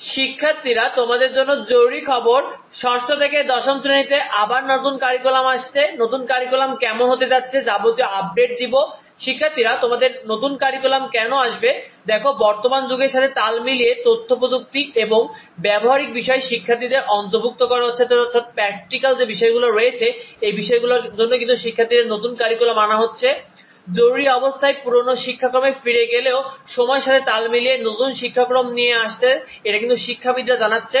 শিক্ষার্থীরা, তোমাদের জন্য জরুরি খবর, ষষ্ঠ থেকে দশম শ্রেণীতে আবার নতুন কারিকুলাম আসছে। নতুন কারিকুলাম কেমন হতে যাচ্ছে যাবতীয় আপডেট দিব। শিক্ষার্থীরা, তোমাদের নতুন কারিকুলাম কেন আসবে? দেখো, বর্তমান যুগের সাথে তাল মিলিয়ে তথ্য প্রযুক্তি এবং ব্যবহারিক বিষয় শিক্ষার্থীদের অন্তর্ভুক্ত করা হচ্ছে। অর্থাৎ প্র্যাকটিক্যাল যে বিষয়গুলো রয়েছে, এই বিষয়গুলোর জন্য কিন্তু শিক্ষার্থীদের নতুন কারিকুলাম আনা হচ্ছে। জরুরি অবস্থায় পুরনো শিক্ষাক্রমে ফিরে গেলেও সময়ের সাথে তাল মিলিয়ে নতুন শিক্ষাক্রম নিয়ে আসতে এটা কিন্তু শিক্ষাবিদরা জানাচ্ছে।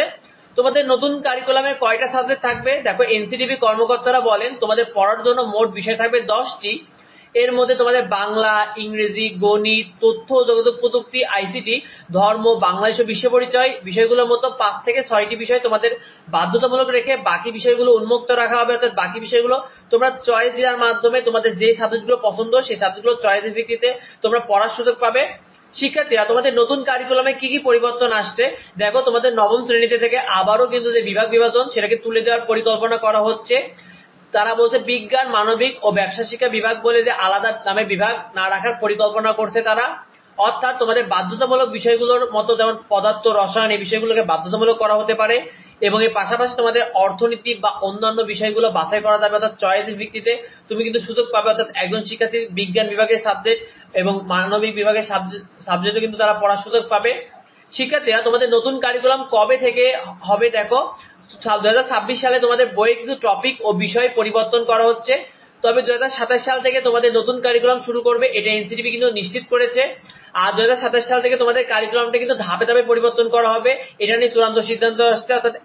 তোমাদের নতুন কারিকুলামে কয়টা সাবজেক্ট থাকবে? দেখো এনসিটিভি কর্মকর্তারা বলেন, তোমাদের পড়ার জন্য মোট বিষয় থাকবে দশটি। এর মধ্যে তোমাদের বাংলা, ইংরেজি, গণিত, তথ্য যোগাযোগ প্রযুক্তি, আইসিটি, ধর্ম, বাংলাদেশ বিশ্ব পরিচয় বিষয়গুলোর মতো পাঁচ থেকে ছয়টি বিষয় তোমাদের বাধ্যতামূলক রেখে বাকি বিষয়গুলো উন্মুক্ত রাখা হবে। অর্থাৎ বাকি বিষয়গুলো তোমরা চয়েস দেওয়ার মাধ্যমে তোমাদের যে সাবজেক্টগুলো পছন্দ, সেই সাবজেক্টগুলো চয়েসের ভিত্তিতে তোমরা পড়ার সুযোগ পাবে। শিক্ষার্থীরা, তোমাদের নতুন কারিকুলামে কি কি পরিবর্তন আসছে? দেখো, তোমাদের নবম শ্রেণীতে থেকে আবারও কিন্তু যে বিভাগ বিভাজন, সেটাকে তুলে দেওয়ার পরিকল্পনা করা হচ্ছে। তারা বলছে বিজ্ঞান, মানবিক ও ব্যবসা শিক্ষা বিভাগ বলে যে আলাদা নামে বিভাগ না রাখার পরিকল্পনা করছে তারা। অর্থাৎ তোমাদের বাধ্যতামূলক বিষয়গুলোর মতো যেমন পদার্থ, রসায়ন এই বিষয়গুলোকে বাধ্যতামূলক করা হতে পারে এবং এর পাশাপাশি তোমাদের অর্থনীতি বা অন্যান্য বিষয়গুলো বাছাই করা যাবে। অর্থাৎ চয়েসের ভিত্তিতে তুমি কিন্তু সুযোগ পাবে। অর্থাৎ একজন শিক্ষার্থী বিজ্ঞান বিভাগের সাবজেক্ট এবং মানবিক বিভাগের সাবজেক্ট সাবজেক্টও কিন্তু তারা পড়ার সুযোগ পাবে। শিক্ষার্থীরা তোমাদের নতুন কারিকুলাম কবে থেকে হবে দেখো? ছাব্বিশ সালে তোমাদের বইয়ে কিছু টপিক ও বিষয় পরিবর্তন করা হচ্ছে। তবে দু হাজার সাতাশ সাল থেকে তোমাদের নতুন কারিকুলাম শুরু করবে। এটা এনসিটিভি কিন্তু নিশ্চিত করেছে। আর দু হাজার সাতাশ সাল থেকে তোমাদের কারিকুলামটা কিন্তু ধাপে ধাপে পরিবর্তন করা হবে। এটা নিয়ে চূড়ান্ত সিদ্ধান্ত আসছে, অর্থাৎ